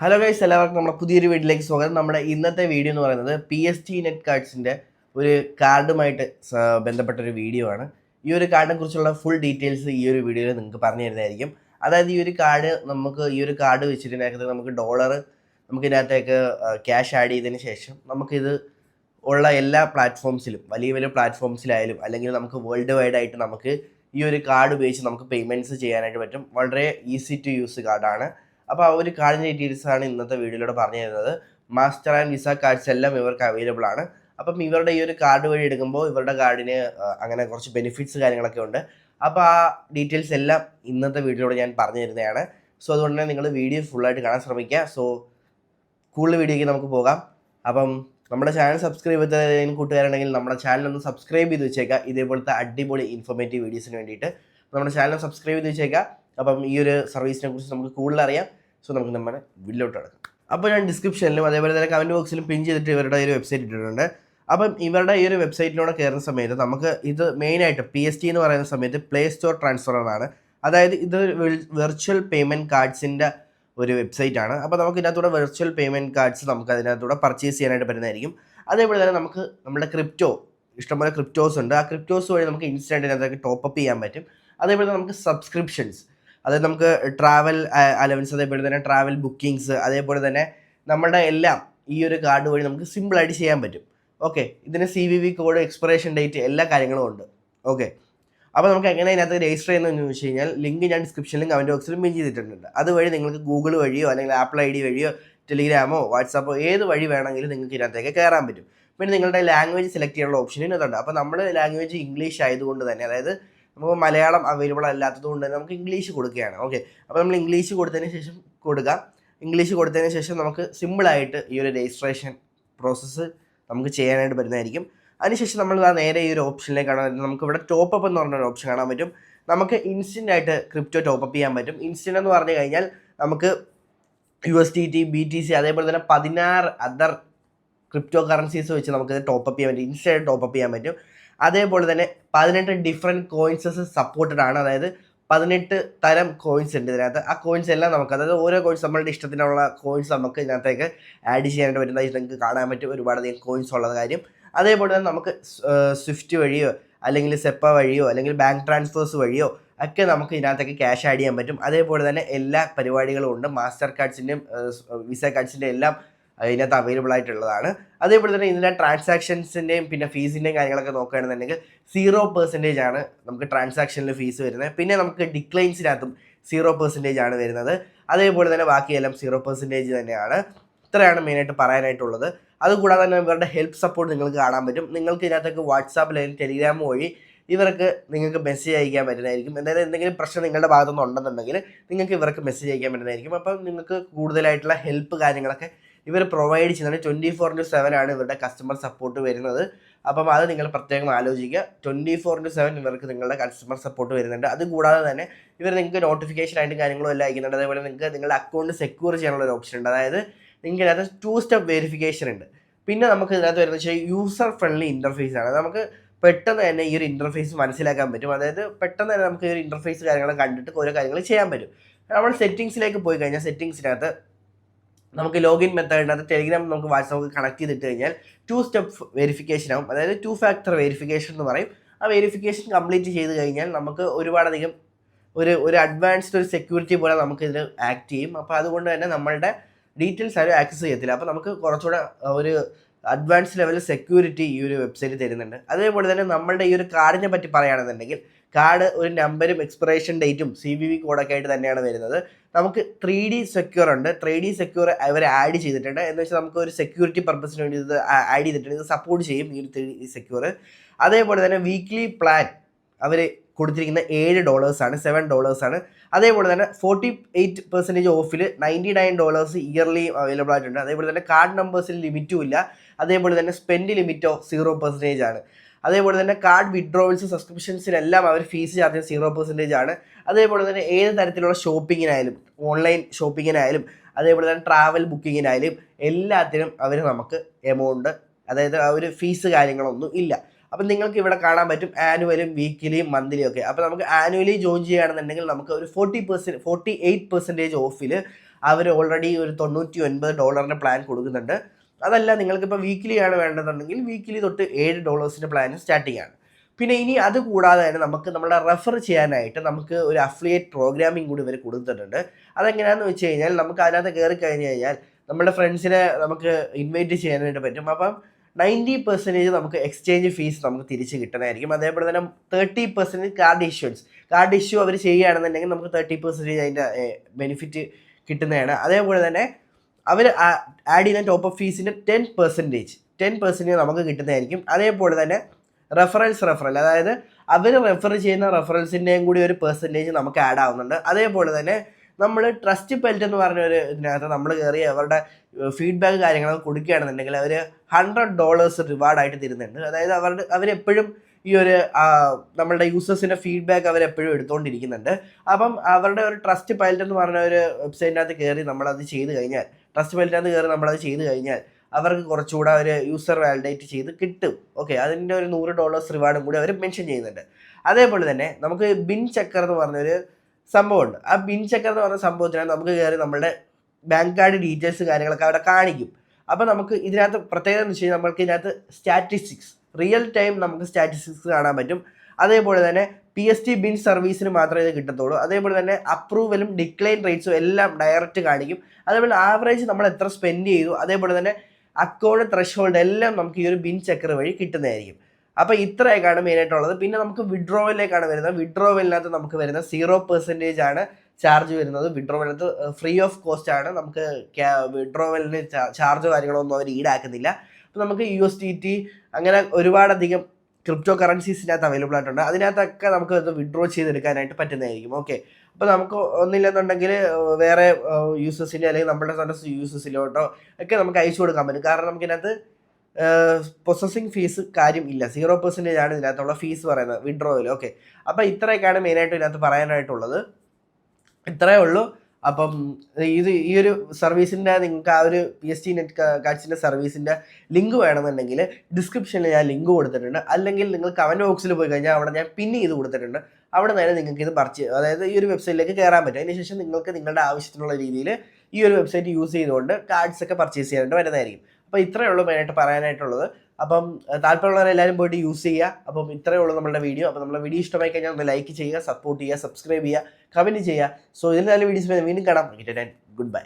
Hello guys എല്ലാവർക്കും നമ്മുടെ പുതിയൊരു വീഡിയോയിലേക്ക് സ്വാഗതം. നമ്മുടെ ഇന്നത്തെ വീഡിയോ എന്ന് പറയുന്നത് പി എസ് ടി നെറ്റ് കാർഡ്സിന്റെ ഒരു കാർഡുമായിട്ട് ബന്ധപ്പെട്ടൊരു വീഡിയോ ആണ്. ഈ ഒരു കാർഡിനെ കുറിച്ചുള്ള ഫുൾ ഡീറ്റെയിൽസ് ഈ ഒരു വീഡിയോയിൽ നിങ്ങൾക്ക് പറഞ്ഞു തരുന്നതായിരിക്കും. അതായത് ഈ ഒരു കാർഡ് നമുക്ക് ഈ ഒരു കാർഡ് വെച്ചിട്ടുണ്ടെങ്കിൽ നമുക്ക് ഡോളർ നമുക്ക് ഇതിനകത്തേക്ക് ക്യാഷ് ആഡ് ചെയ്തതിന് ശേഷം നമുക്കിത് ഉള്ള എല്ലാ പ്ലാറ്റ്ഫോംസിലും വലിയ വലിയ പ്ലാറ്റ്ഫോംസിലായാലും അല്ലെങ്കിൽ നമുക്ക് വേൾഡ് വൈഡ് ആയിട്ട് നമുക്ക് ഈ ഒരു കാർഡ് ഉപയോഗിച്ച് നമുക്ക് പേയ്മെന്റ്സ് ചെയ്യാനായിട്ട് പറ്റും. വളരെ ഈസി ടു യൂസ് കാർഡാണ് അപ്പോൾ ആ ഒരു കാർഡിന്റെ ഡീറ്റെയിൽസ് ആണ് ഇന്നത്തെ വീഡിയോയിലൂടെ പറഞ്ഞു തരുന്നത്. മാസ്റ്റർ ആൻഡ് വിസ കാർഡ്സ് എല്ലാം ഇവർക്ക് അവൈലബിൾ ആണ്. അപ്പം ഇവരുടെ ഈ ഒരു കാർഡ് വഴി എടുക്കുമ്പോൾ ഇവരുടെ കാർഡിന് അങ്ങനെ കുറച്ച് ബെനിഫിറ്റ്സ് കാര്യങ്ങളൊക്കെ ഉണ്ട്. അപ്പോൾ ആ ഡീറ്റെയിൽസ് എല്ലാം ഇന്നത്തെ വീഡിയോയിലൂടെ ഞാൻ പറഞ്ഞു തരുന്നതാണ്. സോ അതുകൊണ്ട് തന്നെ നിങ്ങൾ വീഡിയോ ഫുള്ളായിട്ട് കാണാൻ ശ്രമിക്കുക. സോ കൂടുതൽ വീഡിയോയ്ക്ക് നമുക്ക് പോകാം. അപ്പം നമ്മുടെ ചാനൽ സബ്സ്ക്രൈബ് ചെയ്ത കൂട്ടുകാരുണ്ടെങ്കിൽ നമ്മുടെ ചാനൽ ഒന്ന് സബ്സ്ക്രൈബ് ചെയ്ത് വെച്ചേക്കുക. ഇതേപോലത്തെ അടിപൊളി ഇൻഫോർമേറ്റീവ് വീഡിയോസിന് വേണ്ടിയിട്ട്. നമ്മുടെ ചാനൽ സബ്സ്ക്രൈബ് ചെയ്ത് വെച്ചേക്കുക. അപ്പം ഈ ഒരു സർവീസിനെ കുറിച്ച് നമുക്ക് കൂടുതൽ അറിയാം. സോ നമുക്ക് നമ്മുടെ വീട്ടിലോട്ട് കിടക്കാം അപ്പോൾ ഞാൻ ഡിസ്ക്രിപ്ഷനിലും അതേപോലെ തന്നെ കമന്റ് ബോക്സിലും പിൻ ചെയ്തിട്ട് ഇവരുടെ ഒരു വെബ്സൈറ്റ് ഇട്ടിട്ടുണ്ട്. അപ്പം ഇവരുടെ ഈ ഒരു വെബ്സൈറ്റിലൂടെ കയറുന്ന സമയത്ത് നമുക്ക് ഇത് മെയിനായിട്ട് പി എസ് ടി എന്ന് പറയുന്ന സമയത്ത് പ്ലേ സ്റ്റോർ ട്രാൻസ്ഫർ എന്നാണ്. അതായത് ഇത് വെർച്വൽ പേയ്മെന്റ് കാർഡ്സിന്റെ ഒരു വെബ്സൈറ്റ് ആണ്. അപ്പോൾ നമുക്ക് ഇതിനകത്തൂടെ വെർച്വൽ പേയ്മെന്റ് കാർഡ്സ് നമുക്ക് അതിനകത്തൂടെ പർച്ചേസ് ചെയ്യാനായിട്ട് പറ്റുന്നതായിരിക്കും. അതേപോലെ തന്നെ നമുക്ക് നമ്മുടെ ക്രിപ്റ്റോ ഇഷ്ടംപോലെ ക്രിപ്റ്റോസ് ഉണ്ട്. ആ ക്രിപ്റ്റോസ് വഴി നമുക്ക് ഇൻസ്റ്റന്റ് ഇതിനകത്തേക്ക് ടോപ്പ് അപ്പ് ചെയ്യാൻ പറ്റും. അതേപോലെ നമുക്ക് സബ്സ്ക്രിപ്ഷൻസ് അതായത് നമുക്ക് ട്രാവൽ അലവൻസ് അതേപോലെ തന്നെ ട്രാവൽ ബുക്കിങ്സ് അതേപോലെ തന്നെ നമ്മുടെ എല്ലാം ഈ ഒരു കാർഡ് വഴി നമുക്ക് സിമ്പിളായിട്ട് ചെയ്യാൻ പറ്റും. ഓക്കെ ഇതിന് C V V code expiration date എല്ലാ കാര്യങ്ങളും ഉണ്ട്. ഓക്കെ അപ്പോൾ നമുക്ക് എങ്ങനെ ഇതിനകത്ത് രജിസ്റ്റർ ചെയ്യുന്നതെന്ന് ചോദിച്ചു കഴിഞ്ഞാൽ ലിങ്ക് ഞാൻ ഡിസ്ക്രിപ്ഷനിലും കമന്റ് ബോക്സിലും പിൻ ചെയ്തിട്ടുണ്ട് അതുവഴി നിങ്ങൾക്ക് ഗൂഗിൾ വഴിയോ അല്ലെങ്കിൽ ആപ്പിൾ ഐ ഡി വഴിയോ ടെലിഗ്രാമോ വാട്സാപ്പോ ഏത് വഴി വേണമെങ്കിലും നിങ്ങൾക്ക് ഇതിനകത്തേക്ക് കയറാൻ പറ്റും. പിന്നെ നിങ്ങളുടെ ലാംഗ്വേജ് സെലക്ട് ചെയ്യാനുള്ള ഓപ്ഷൻ ഇതിനകത്തുണ്ട്. അപ്പോൾ നമ്മൾ ലാംഗ്വേജ് ഇംഗ്ലീഷ് ആയതുകൊണ്ട് തന്നെ അതായത് നമുക്ക് മലയാളം അവൈലബിൾ അല്ലാത്തത് കൊണ്ട് തന്നെ നമുക്ക് ഇംഗ്ലീഷ് കൊടുക്കുകയാണ്. ഓക്കെ അപ്പോൾ നമ്മൾ ഇംഗ്ലീഷ് കൊടുത്തതിന് ശേഷം കൊടുക്കുക ഇംഗ്ലീഷ് കൊടുത്തതിന് ശേഷം നമുക്ക് സിമ്പിളായിട്ട് ഈ ഒരു രജിസ്ട്രേഷൻ പ്രോസസ്സ് നമുക്ക് ചെയ്യാനായിട്ട് പറ്റുന്നതായിരിക്കും. അതിനുശേഷം നമ്മൾ ആ നേരെ ഈ ഒരു ഓപ്ഷനിലേക്ക് കാണാൻ പറ്റും നമുക്ക് ഇവിടെ ടോപ്പ് അപ്പ് എന്ന് പറഞ്ഞൊരു ഓപ്ഷൻ കാണാൻ പറ്റും. നമുക്ക് ഇൻസ്റ്റന്റ് ആയിട്ട് ക്രിപ്റ്റോ ടോപ്പ് അപ്പ് ചെയ്യാൻ പറ്റും. ഇൻസ്റ്റന്റ് എന്ന് പറഞ്ഞു കഴിഞ്ഞാൽ നമുക്ക് U S T T B T C അതേപോലെ തന്നെ പതിനാറ് അതർ ക്രിപ്റ്റോ കറൻസീസ് വെച്ച് നമുക്കിത് ടോപ്പ് അപ്പ് ചെയ്യാൻ പറ്റും. ഇൻസ്റ്റന്റ് ടോപ്പ് അപ്പ് ചെയ്യാൻ പറ്റും. അതേപോലെ തന്നെ പതിനെട്ട് ഡിഫറെന്റ് കോയിൻസസ് സപ്പോർട്ടഡ് ആണ്. അതായത് പതിനെട്ട് തരം കോയിൻസ് ഉണ്ട് ഇതിനകത്ത്. ആ കോയിൻസ് എല്ലാം നമുക്ക് അതായത് ഓരോ കോയിൻസ് നമ്മളുടെ ഇഷ്ടത്തിനുള്ള കോയിൻസ് നമുക്ക് ഇതിനകത്തേക്ക് ആഡ് ചെയ്യാനായിട്ട് പറ്റുന്നതായിട്ട് നിങ്ങൾക്ക് കാണാൻ പറ്റും ഒരുപാടധികം കോയിൻസ് ഉള്ള കാര്യം. അതേപോലെ തന്നെ നമുക്ക് സ്വിഫ്റ്റ് വഴിയോ അല്ലെങ്കിൽ സെപ്പ വഴിയോ അല്ലെങ്കിൽ ബാങ്ക് ട്രാൻസ്ഫേഴ്സ് വഴിയോ ഒക്കെ നമുക്ക് ഇതിനകത്തേക്ക് ക്യാഷ് ആഡ് ചെയ്യാൻ പറ്റും. അതേപോലെ തന്നെ എല്ലാ പരിപാടികളും ഉണ്ട്. മാസ്റ്റർ കാർഡ്സിന്റെയും വിസ കാർഡ്സിന്റെയും എല്ലാം ഇതിനകത്ത് അവൈലബിൾ ആയിട്ടുള്ളതാണ്. അതേപോലെ തന്നെ ഇതിന്റെ ട്രാൻസാക്ഷൻസിന്റെയും പിന്നെ ഫീസിന്റെയും കാര്യങ്ങളൊക്കെ നോക്കുകയാണെന്നുണ്ടെങ്കിൽ സീറോ പെർസെന്റേജ് ആണ് നമുക്ക് ട്രാൻസാക്ഷനിൽ ഫീസ് വരുന്നത്. പിന്നെ നമുക്ക് ഡിക്ലൈൻസിനകത്തും സീറോ പെർസെന്റേജ് ആണ് വരുന്നത്. അതേപോലെ തന്നെ ബാക്കിയെല്ലാം സീറോ പെർസെന്റേജ് തന്നെയാണ്. ഇത്രയാണ് മെയിനായിട്ട് പറയാനായിട്ടുള്ളത്. അതുകൂടാതെ തന്നെ ഇവരുടെ ഹെൽപ്പ് സപ്പോർട്ട് നിങ്ങൾക്ക് കാണാൻ പറ്റും. നിങ്ങൾക്ക് ഇതിനകത്തേക്ക് വാട്സാപ്പിൽ അല്ലെങ്കിൽ ടെലിഗ്രാം വഴി ഇവർക്ക് നിങ്ങൾക്ക് മെസ്സേജ് അയക്കാൻ പറ്റുന്നതായിരിക്കും. എന്തായാലും എന്തെങ്കിലും പ്രശ്നം നിങ്ങളുടെ ഭാഗത്തുനിന്ന് ഉണ്ടെന്നുണ്ടെങ്കിൽ നിങ്ങൾക്ക് ഇവർക്ക് മെസ്സേജ് അയക്കാൻ പറ്റുന്നതായിരിക്കും. അപ്പം നിങ്ങൾക്ക് കൂടുതലായിട്ടുള്ള ഹെൽപ്പ് കാര്യങ്ങളൊക്കെ ഇവർ പ്രൊവൈഡ് ചെയ്യുന്നത് ട്വന്റി ഫോർ ഇന്റു സെവൻ ആണ് ഇവരുടെ കസ്റ്റമർ സപ്പോർട്ട് വരുന്നത്. അപ്പം അത് നിങ്ങൾ പ്രത്യേകം ആലോചിക്കുക. ട്വന്റി ഫോർ ഇന്റു സെവൻ ഇവർക്ക് നിങ്ങളുടെ കസ്റ്റമർ സപ്പോർട്ട് വരുന്നുണ്ട്. അതുകൂടാതെ തന്നെ ഇവർ നിങ്ങൾക്ക് നോട്ടിഫിക്കേഷൻ ആയിട്ട് കാര്യങ്ങളും എല്ലാം അയക്കുന്നുണ്ട്. അതേപോലെ നിങ്ങൾക്ക് നിങ്ങളുടെ അക്കൗണ്ട് സെക്യൂർ ചെയ്യാനുള്ള ഒരു ഓപ്ഷൻ ഉണ്ട്. അതായത് നിങ്ങൾക്ക് ഇതിനകത്ത് ടു സ്റ്റെപ്പ് വെരിഫിക്കേഷൻ ഉണ്ട്. പിന്നെ നമുക്ക് ഇതിനകത്ത് വരുന്നത് വെച്ചാൽ യൂസർ ഫ്രണ്ട്ലി ഇന്റർഫേസ് ആണ്. നമുക്ക് പെട്ടെന്ന് തന്നെ ഈ ഒരു ഇന്റർഫേസ് മനസ്സിലാക്കാൻ പറ്റും. അതായത് പെട്ടെന്ന് തന്നെ നമുക്ക് ഈ ഒരു ഇന്റർഫേസ് കാര്യങ്ങൾ കണ്ടിട്ട് ഓരോ കാര്യങ്ങൾ ചെയ്യാൻ പറ്റും. നമ്മൾ സെറ്റിങ്സിലേക്ക് പോയി കഴിഞ്ഞാൽ സെറ്റിങ്സിനകത്ത് നമുക്ക് ലോഗിൻ മെത്തേഡിനകത്ത് ടെലിഗ്രാം നമുക്ക് വാട്സാപ്പ് കണക്ട് ചെയ്തിട്ട് കഴിഞ്ഞാൽ ടു സ്റ്റെപ്പ് വെരിഫിക്കേഷൻ ആവും. അതായത് ടു ഫാക്ടർ വെരിഫിക്കേഷൻ എന്ന് പറയും. ആ വെരിഫിക്കേഷൻ കംപ്ലീറ്റ് ചെയ്ത് കഴിഞ്ഞാൽ നമുക്ക് ഒരുപാടധികം ഒരു ഒരു അഡ്വാൻസ്ഡ് ഒരു സെക്യൂരിറ്റി പോലെ നമുക്ക് ഇതിൽ ആക്ട് ചെയ്യും. അപ്പോൾ അതുകൊണ്ട് തന്നെ നമ്മളുടെ ഡീറ്റെയിൽസ് ആരും ആക്സസ് ചെയ്യത്തില്ല. അപ്പോൾ നമുക്ക് കുറച്ചുകൂടെ ഒരു അഡ്വാൻസ് ലെവൽ സെക്യൂരിറ്റി ഈ ഒരു വെബ്സൈറ്റ് തരുന്നുണ്ട്. അതേപോലെ തന്നെ നമ്മളുടെ ഈ ഒരു കാർഡിനെ പറ്റി പറയുകയാണെന്നുണ്ടെങ്കിൽ കാർഡ് ഒരു നമ്പരും എക്സ്പിറേഷൻ ഡേറ്റും സി വി വി കോഡൊക്കെ ആയിട്ട് തന്നെയാണ് വരുന്നത്. നമുക്ക് ത്രീ ഡി സെക്യൂർ ഉണ്ട്. ത്രീ ഡി സെക്യൂർ അവർ ആഡ് ചെയ്തിട്ടുണ്ട്. എന്ന് വെച്ചാൽ നമുക്ക് ഒരു സെക്യൂരിറ്റി പർപ്പസിന് വേണ്ടി ഇത് ആഡ് ചെയ്തിട്ടുണ്ട്. ഇത് സപ്പോർട്ട് ചെയ്യും ഈ ഒരു ത്രീ ഡി സെക്യൂർ അതേപോലെ തന്നെ വീക്ക്ലി പ്ലാൻ അവർ കൊടുത്തിരിക്കുന്ന ഏഴ് ഡോളേഴ്സാണ് സെവൻ ഡോളേഴ്സാണ് അതേപോലെ തന്നെ ഫോർട്ടി എയ്റ്റ് പെർസെന്റേജ് ഓഫിൽ ninety nine dollars yearly available ആയിട്ടുണ്ട്. അതേപോലെ തന്നെ കാർഡ് നമ്പേഴ്സിൽ ലിമിറ്റും ഇല്ല. അതേപോലെ തന്നെ സ്പെൻഡ് ലിമിറ്റോ സീറോ പെർസെന്റേജ് ആണ്. അതേപോലെ തന്നെ കാർഡ് വിഡ്രോവൽസ് സബ്സ്ക്രിപ്ഷൻസിനെല്ലാം അവർ ഫീസ് ചാർജ് സീറോ പെർസെന്റേജ് ആണ്. അതേപോലെ തന്നെ ഏത് തരത്തിലുള്ള ഷോപ്പിങ്ങിനായാലും ഓൺലൈൻ ഷോപ്പിങ്ങിനായാലും അതേപോലെ തന്നെ ട്രാവൽ ബുക്കിങ്ങിനായാലും എല്ലാത്തിനും അവർ നമുക്ക് എമൗണ്ട് അതായത് ആ ഒരു ഫീസ് കാര്യങ്ങളൊന്നും ഇല്ല. അപ്പം നിങ്ങൾക്ക് ഇവിടെ കാണാൻ പറ്റും ആനുവലും വീക്കിലിയും മന്ത്ലിയും ഒക്കെ അപ്പോൾ നമുക്ക് ആനുവലി ജോയിൻ ചെയ്യുകയാണെന്നുണ്ടെങ്കിൽ നമുക്ക് ഒരു forty percent forty eight percentage ഓഫിൽ അവർ ഓൾറെഡി ഒരു തൊണ്ണൂറ്റി ഒൻപത് ഡോളറിന്റെ പ്ലാൻ കൊടുക്കുന്നുണ്ട്. അതല്ല നിങ്ങൾക്കിപ്പോൾ വീക്കിലി ആണ് വേണ്ടതെന്നുണ്ടെങ്കിൽ വീക്കിലി തൊട്ട് ഏഴ് ഡോളേഴ്സിന്റെ പ്ലാൻ സ്റ്റാർട്ട് ആണ്. പിന്നെ ഇനി അത് കൂടാതെ തന്നെ നമുക്ക് നമ്മളെ റെഫർ ചെയ്യാനായിട്ട് നമുക്ക് ഒരു അഫിലിയേറ്റ് പ്രോഗ്രാമിംഗ് കൂടി ഇവർ കൊടുത്തിട്ടുണ്ട്. അതെങ്ങനെയാണെന്ന് വെച്ച് കഴിഞ്ഞാൽ നമുക്ക് അതിനകത്ത് കയറി കഴിഞ്ഞ് കഴിഞ്ഞാൽ നമ്മുടെ ഫ്രണ്ട്സിനെ നമുക്ക് ഇൻവൈറ്റ് ചെയ്യാനായിട്ട് പറ്റും. അപ്പം നയന്റി പെർസെന്റേജ് നമുക്ക് എക്സ്ചേഞ്ച് ഫീസ് നമുക്ക് തിരിച്ച് കിട്ടുന്നതായിരിക്കും. അതേപോലെ തന്നെ thirty percentage card issuance card issue അവർ ചെയ്യുകയാണെന്നുണ്ടെങ്കിൽ നമുക്ക് തേർട്ടി പെർസെന്റേജ് അതിന്റെ ബെനിഫിറ്റ് കിട്ടുന്നതാണ്. അതേപോലെ തന്നെ അവർ ആഡ് ചെയ്യുന്ന ടോപ്പ് അപ്പ് ഫീസിന്റെ ടെൻ പെർസെന്റേജ് ടെൻ പെർസെന്റേജ് നമുക്ക് കിട്ടുന്നതായിരിക്കും. അതേപോലെ തന്നെ റെഫറൻസ് റെഫറൽ അതായത് അവർ റെഫർ ചെയ്യുന്ന റെഫറൻസിന്റെയും കൂടി ഒരു പെർസെന്റേജ് നമുക്ക് ആഡ് ആവുന്നുണ്ട്. അതേപോലെ തന്നെ നമ്മൾ ട്രസ്റ്റ് പെൽറ്റ് എന്ന് പറഞ്ഞ ഒരു ഇതിനകത്ത് നമ്മൾ കയറി അവരുടെ ഫീഡ്ബാക്ക് കാര്യങ്ങളൊക്കെ കൊടുക്കുകയാണെന്നുണ്ടെങ്കിൽ അവർ ഹൺഡ്രഡ് ഡോളേഴ്സ് റിവാർഡായിട്ട് തരുന്നുണ്ട്. അതായത് അവരുടെ അവരെപ്പോഴും ഈ ഒരു നമ്മളുടെ യൂസേഴ്സിന്റെ ഫീഡ്ബാക്ക് അവരെപ്പോഴും എടുത്തുകൊണ്ടിരിക്കുന്നുണ്ട് അപ്പം അവരുടെ ഒരു ട്രസ്റ്റ് പൈലറ്റ് എന്ന് പറഞ്ഞ ഒരു വെബ്സൈറ്റിനകത്ത് കയറി നമ്മളത് ചെയ്ത് കഴിഞ്ഞാൽ ട്രസ്റ്റ് പൈലറ്റിനകത്ത് കയറി നമ്മളത് ചെയ്ത് കഴിഞ്ഞാൽ അവർക്ക് കുറച്ചുകൂടെ അവർ യൂസർ വാലിഡേറ്റ് ചെയ്ത് കിട്ടും. ഓക്കെ അതിന്റെ ഒരു നൂറ് ഡോളേഴ്സ് റിവാർഡും കൂടി അവർ മെൻഷൻ ചെയ്യുന്നുണ്ട്. അതേപോലെ തന്നെ നമുക്ക് ബിൻ ചെക്കർ എന്ന് പറഞ്ഞൊരു സംഭവമുണ്ട്. ആ ബിൻ ചെക്കർ എന്ന് പറഞ്ഞ സംഭവത്തിനാണ് നമുക്ക് കയറി നമ്മുടെ ബാങ്ക് കാർഡ് ഡീറ്റെയിൽസ് കാര്യങ്ങളൊക്കെ അവിടെ കാണിക്കും. അപ്പോൾ നമുക്ക് ഇതിനകത്ത് പ്രത്യേകത എന്ന് വെച്ച് കഴിഞ്ഞാൽ നമുക്ക് ഇതിനകത്ത് സ്റ്റാറ്റിസ്റ്റിക്സ് റിയൽ ടൈം നമുക്ക് സ്റ്റാറ്റിസ്റ്റിക്സ് കാണാൻ പറ്റും. അതേപോലെ തന്നെ പി എസ് ടി ബിൻ സർവീസിന് മാത്രമേ ഇത് കിട്ടത്തുള്ളൂ. അതേപോലെ തന്നെ അപ്രൂവലും ഡിക്ലൈൻ റേറ്റ്സും എല്ലാം ഡയറക്റ്റ് കാണിക്കും. അതേപോലെ ആവറേജ് നമ്മൾ എത്ര സ്പെൻഡ് ചെയ്തു അതേപോലെ തന്നെ അക്കൗണ്ട് ത്രഷ് എല്ലാം നമുക്ക് ഈ ഒരു ബിൻ ചെക്കർ വഴി കിട്ടുന്നതായിരിക്കും. അപ്പോൾ ഇത്രയൊക്കെയാണ് മെയിനായിട്ടുള്ളത് പിന്നെ നമുക്ക് വിഡ്രോവലിലേക്കാണ് വരുന്നത്. വിഡ്രോവലിനകത്ത് നമുക്ക് വരുന്ന സീറോ പെർസെന്റേജ് ആണ് ചാർജ് വരുന്നത്. വിഡ്രോവലിനകത്ത് ഫ്രീ ഓഫ് കോസ്റ്റ് ആണ്. നമുക്ക് വിഡ്രോവലിന് ചാർജ് കാര്യങ്ങളൊന്നും അവർ ഈടാക്കുന്നില്ല. അപ്പോൾ നമുക്ക് യു എസ് ടി ടി അങ്ങനെ ഒരുപാടധികം ക്രിപ്റ്റോ കറൻസീസിനകത്ത് അവൈലബിൾ ആയിട്ടുണ്ട്. അതിനകത്തൊക്കെ നമുക്ക് അത് വിഡ്രോ ചെയ്തെടുക്കാനായിട്ട് പറ്റുന്നതായിരിക്കും. ഓക്കെ അപ്പോൾ നമുക്ക് ഒന്നില്ലെന്നുണ്ടെങ്കിൽ വേറെ യൂസേഴ്സിന്റെ അല്ലെങ്കിൽ നമ്മുടെ തന്നെ യൂസേഴ്സിലോട്ടോ ഒക്കെ നമുക്ക് അയച്ചു കൊടുക്കാൻ പറ്റും. കാരണം നമുക്കിതിനകത്ത് പ്രൊസസ്സിങ് ഫീസ് കാര്യം ഇല്ല. സീറോ പെർസെന്റേജ് ആണ് ഇതിനകത്തുള്ള ഫീസ് പറയുന്നത് വിഡ്രോയിൽ ഓക്കെ അപ്പോൾ ഇത്രയൊക്കെയാണ് മെയിനായിട്ട് ഇതിനകത്ത് പറയാനായിട്ടുള്ളത്. ഇത്രയേ ഉള്ളൂ. അപ്പം ഇത് ഈ ഒരു സർവീസിന്റെ നിങ്ങൾക്ക് ആ ഒരു പി എസ് ടി നെറ്റ് കാറ്റ്സിന്റെ സർവീസിന്റെ ലിങ്ക് വേണമെന്നുണ്ടെങ്കിൽ ഡിസ്ക്രിപ്ഷനിൽ ഞാൻ ലിങ്ക് കൊടുത്തിട്ടുണ്ട്. അല്ലെങ്കിൽ നിങ്ങൾ കമന്റ് ബോക്സിൽ പോയി കഴിഞ്ഞാൽ അവിടെ ഞാൻ പിൻ ചെയ്ത് കൊടുത്തിട്ടുണ്ട്. അവിടെ നിന്ന് നിങ്ങൾക്ക് ഇത് പർച്ചേസ് അതായത് ഈ ഒരു വെബ്സൈറ്റിലേക്ക് കയറാൻ പറ്റും. അതിനുശേഷം നിങ്ങൾക്ക് നിങ്ങളുടെ ആവശ്യത്തിനുള്ള രീതിയിൽ ഈ ഒരു വെബ്സൈറ്റ് യൂസ് ചെയ്തുകൊണ്ട് കാർഡ്സ് ഒക്കെ പർച്ചേസ് ചെയ്യാനായിട്ട് വരുന്നതായിരിക്കും. അപ്പോൾ ഇത്രയേ ഉള്ളൂ മെയിനായിട്ട് പറയാനായിട്ടുള്ളത്. അപ്പം താല്പര്യമുള്ളവരെല്ലാവരും പോയിട്ട് യൂസ് ചെയ്യുക. അപ്പം ഇത്രയേ ഉള്ളൂ നമ്മുടെ വീഡിയോ. അപ്പം നമ്മുടെ വീഡിയോ ഇഷ്ടമായി കഴിഞ്ഞാൽ ഒന്ന് ലൈക്ക് ചെയ്യുക സപ്പോർട്ട് ചെയ്യുക സബ്സ്ക്രൈബ് ചെയ്യുക കമന്റ് ചെയ്യുക. സോ ഇതിൽ നല്ല വീഡിയോസ് വീണ്ടും കാണാം. Good bye